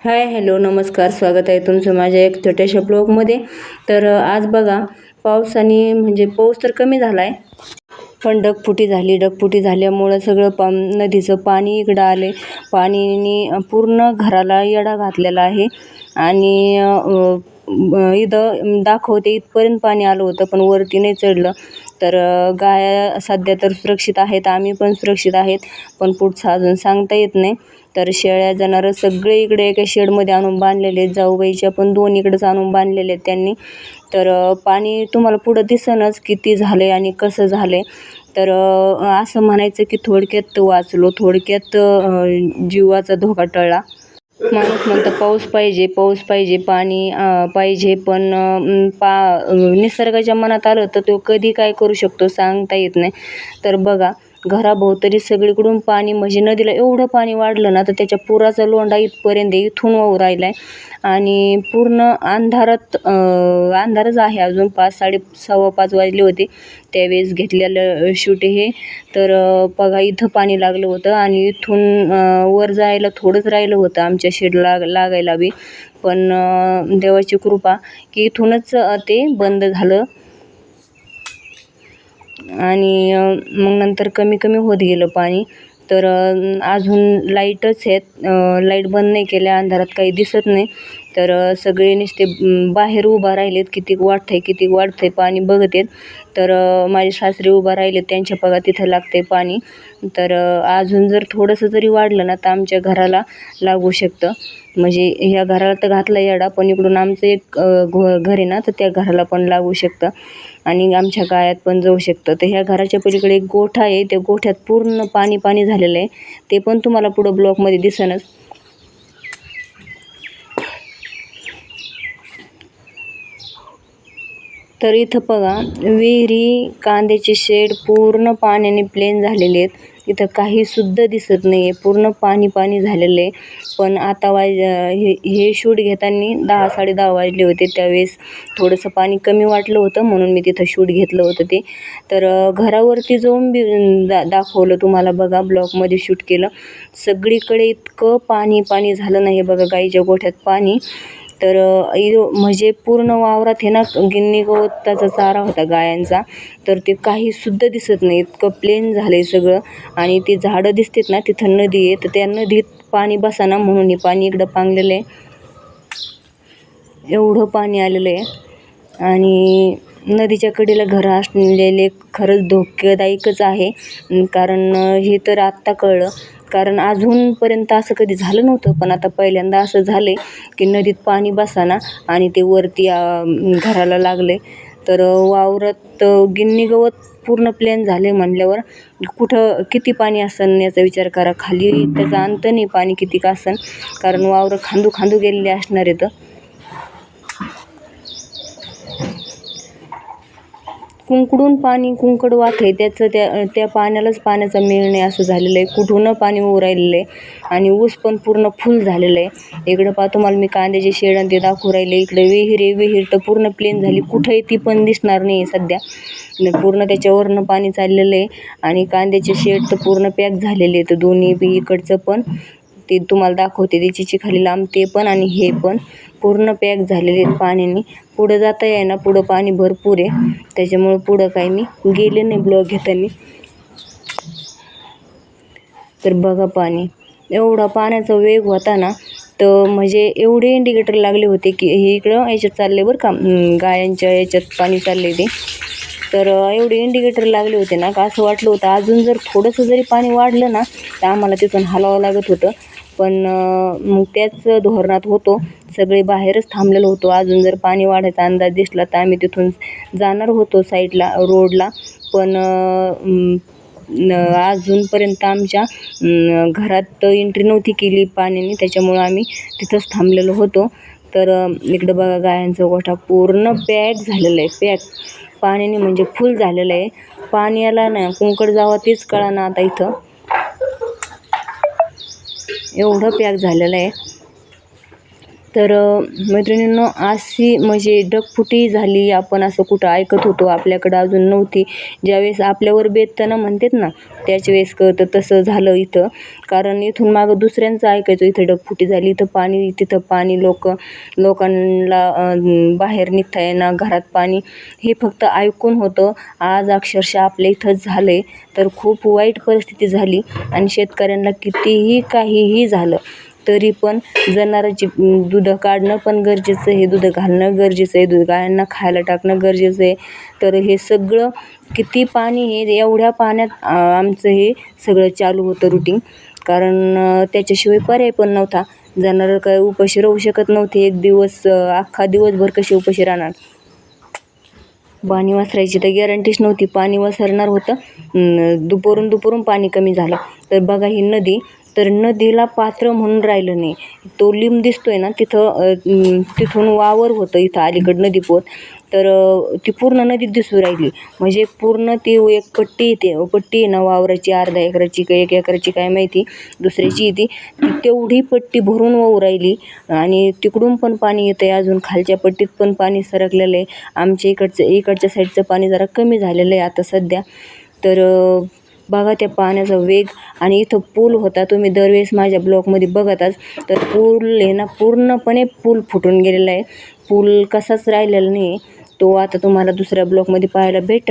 Hi hello नमस्कार स्वागत आहे तुमचं माझ्या एक छोट्याशा ब्लॉगमध्ये. तर आज बघा पावसाने म्हणजे पाऊस तर कमी झाला आहे पण डगफुटी झाली डगफुटी झाल्यामुळं सगळं पा नदीचं पाणी इकडं आले पाणीने पूर्ण घराला येडा घातलेला आहे आणि इथं दाखवते इथपर्यंत पाणी आलं होतं पण वरती नाही चढलं. तर गाय गाया सध्या तर सुरक्षित आहेत आम्ही पण सुरक्षित आहेत पण पुढचं अजून सांगता येत नाही. तर शेळ्या जनावरं सगळे इकडे एका शेडमध्ये आणून बांधलेले आहेत. जाऊबाईच्या पण दोन इकडंच आणून बांधलेले आहेत त्यांनी. तर पाणी तुम्हाला पुढं दिसनच किती झाले आणि कसं झाले तर असं म्हणायचं की थोडक्यात वाचलो थोडक्यात जीवाचा धोका टळला. माणूस म्हणतं पाऊस पाहिजे पाऊस पाहिजे पाणी पाहिजे पण पा निसर्गाच्या मनात आलं तर तो कधी काय करू शकतो सांगता येत नाही. तर बघा घराभोवतरी सगळीकडून पाणी म्हणजे नदीला एवढं पाणी वाढलं ना तर त्याच्या पुराचा लोंढा इथपर्यंत इथून वाहू राहिला आहे आणि पूर्ण अंधारात अंधारच आहे अजून. पाच साडे सव्वा पाच वाजले होते. त्यावेळेस घेतलेलं शूट हे. तर बघा इथं पाणी लागलं होतं आणि इथून वर जायला थोडंच राहिलं होतं आमच्या शेड लाग लागायला बी. पण देवाची कृपा की इथूनच ते बंद झालं. आणि मग नंतर कमी कमी होत गेलं पाणी. तर अजून लाईटच आहेत. लाइट बंद नाही केल्या अंधारात काही दिसत नाही. तर सगळे नुसते बाहेर उभा राहिलेत. कितीक वाटतंय कितीक वाढतंय पाणी बघत आहेत तर माझे सासरे उभा राहिलेत. त्यांच्या बघा तिथं लागतंय पाणी. तर अजून जर थोडंसं जरी वाढलं ना तर आमच्या घराला लागू शकतं. म्हणजे ह्या घराला तर घातला येडा पण इकडून आमचं एक घ घर आहे ना तर त्या घराला पण लागू शकतं. आणि आमच्या गायात पण जाऊ शकतं. तर ह्या घराच्या पलीकडे एक गोठा आहे. त्या गोठ्यात पूर्ण पाणी पाणी झालेलं आहे. ते पण तुम्हाला पुढं ब्लॉकमध्ये दिसेनच. तर इथं बघा विहिरी कांद्याचे शेड पूर्ण पाण्याने प्लेन झालेले आहेत. इथं काही सुद्धा दिसत नाही आहे पूर्ण पाणी पाणी झालेलं आहे. पण आता वाज हे हे शूट घेताना दहा साडे दहा वाजले होते. त्यावेळेस थोडंसं पाणी कमी वाटलं होतं म्हणून मी तिथं शूट घेतलं होतं ते. तर घरावरती जाऊन बी दा दाखवलं तुम्हाला बघा ब्लॉकमध्ये शूट केलं. सगळीकडे इतकं पाणी पाणी झालं नाही बघा गाईच्या गोठ्यात पाणी. तर इ- म्हणजे पूर्ण वावरात हे ना गिन्नी गवताचा चारा होता गायांचा. तर ते काहीसुद्धा दिसत नाही. इतकं प्लेन झालं आहे सगळं. आणि ती झाडं दिसतात ना तिथं नदी आहे. तर त्या नदीत पाणी बसाना म्हणून हे पाणी इकडं पांगलेलं आहे. एवढं पाणी आलेलं आहे. आणि नदीच्या कडेला घरं असलेले खरंच धोकादायकच आहे. कारण हे तर आत्ता कळलं. कारण अजूनपर्यंत असं कधी झालं नव्हतं पण आता पहिल्यांदा असं झालं आहे की नदीत पाणी बसाना आणि ते वरती घराला लागलं आहे तर वावरात गिन्नी गवत पूर्ण प्लेन आहे म्हणल्यावर कुठं किती पाणी असेल याचा विचार करा. खाली त्याचा अंत नाही पाणी किती का असेल कारण वावरं खांदू खांदू गेलेले असणार आहेत. कुंकडून पाणी कुंकड वाकले आहे त्याचं त्या त्या पाण्यालाच पाण्याचा मेळ नाही असं झालेलं आहे. कुठून पाणी ऊ राहिलेलं आहे आणि ऊस पण पूर्ण फुल झालेलं आहे. इकडं पहा तुम्हाला मी कांद्याचे शेड आणि ते दाखवू राहिले. इकडे विहीर आहे विहीर तर पूर्ण प्लेन झाली. कुठंही ती पण दिसणार नाही आहे सध्या पूर्ण त्याच्यावरनं पाणी चाललेलं आहे. आणि कांद्याचे शेड तर पूर्ण पॅक झालेले आहेत. दोन्ही बी इकडचं पण. ते तुम्हाला दाखवते त्याची चिखाली लांब ते पण आणि हे पण. पूर्ण पॅक झालेले आहेत पाण्याने. पुढं जाता आहे ना पुढं पाणी भरपूर आहे. त्याच्यामुळं पुढं काही मी गेले नाही ब्लॉग घेताना. तर बघा पाणी. एवढा पाण्याचा वेग होता ना तर म्हणजे एवढे इंडिकेटर लागले होते की हे इकडं याच्यात चालले बरं का गायांच्या याच्यात पाणी चालले ते. तर एवढे इंडिकेटर लागले होते ना का असं वाटलं होतं अजून जर थोडंसं जरी पाणी वाढलं ना तर आम्हाला तिथून हलावं लागत होतं. पण मग त्याच धोरणात होतो. सगळे बाहेरच थांबलेलो होतो. अजून जर पाणी वाढायचा अंदाज दिसला तर आम्ही तिथून जाणार होतो साईडला रोडला. पण अजूनपर्यंत आमच्या घरात एंट्री नव्हती केली पाण्याने. त्याच्यामुळं आम्ही तिथंच थांबलेलो होतो. तर इकडं बघा गायांचा गोठा पूर्ण पॅक झालेला आहे. पॅक पाण्याने म्हणजे फुल झालेलं आहे. पाणी आला ना कुंकड जावा तेच कळा ना आता इथं. एवढं पॅक झालेलं आहे. तर मैत्रिणींनो अशी म्हणजे ढगफुटी झाली. आपण असं कुठं ऐकत होतो आपल्याकडं अजून नव्हती. ज्यावेळेस आपल्यावर बेततं म्हणतात ना त्याच वेळेस कळतं तसं झालं इथं. कारण इथून मागं दुसऱ्यांचं ऐकायचो इथं ढगफुटी झाली इथं पाणी तिथं पाणी लोक लोकांना बाहेर निघता येणार घरात पाणी. हे फक्त ऐकून होतं. आज अक्षरशः आपल्या इथंच झालं आहे तर खूप वाईट परिस्थिती झाली आणि शेतकऱ्यांना कितीही काहीही झालं तरी पण जनावरांची दूध काढणं पण गरजेचं आहे. दूध घालणं गरजेचं आहे. दूध गायांना खायला टाकणं गरजेचं आहे. तर हे सगळं किती पाणी हे एवढ्या पाण्यात आमचं हे सगळं चालू होतं रुटीन कारण त्याच्याशिवाय पर्याय पण नव्हता. जनावरं काय उपाशी राहू शकत नव्हते. एक दिवस अख्खा दिवसभर कशी उपाशी राहणार? पाणी वसरायची तर गॅरंटीच नव्हती. पाणी वसरणार होतं. दुपारून दुपारून पाणी कमी झालं. तर बघा ही नदी तर नदीला पात्र म्हणून राहिलं नाही. तो लिंब दिसतोय ना तिथं तिथून वावर होतं इथं अलीकडं नदी पोत तर ती पूर्ण नदीत दिसू राहिली. म्हणजे पूर्ण ती एक पट्टी येते. पट्टी आहे ना वावराची अर्धा एकराची का एक एकराची काय माहिती दुसऱ्याची येते. ती तेवढी पट्टी भरून वाहू राहिली. आणि तिकडून पण पाणी येतं आहे अजून खालच्या पट्टीत पण पाणी सरकलेलं आहे. आमच्या इकडचं इकडच्या साईडचं पाणी जरा कमी झालेलं आहे आता सध्या. तर बघा त्या पाण्याचा वेग आणि इथं पूल होता. तुम्ही दरवेळेस माझ्या ब्लॉगमध्ये बघताच. तर पूल आहे ना पूर्णपणे पूल फुटून गेलेला आहे. पूल कसाच राहिलेला नाही. तो आता तुम्हाला दुसऱ्या ब्लॉकमध्ये पाहायला भेट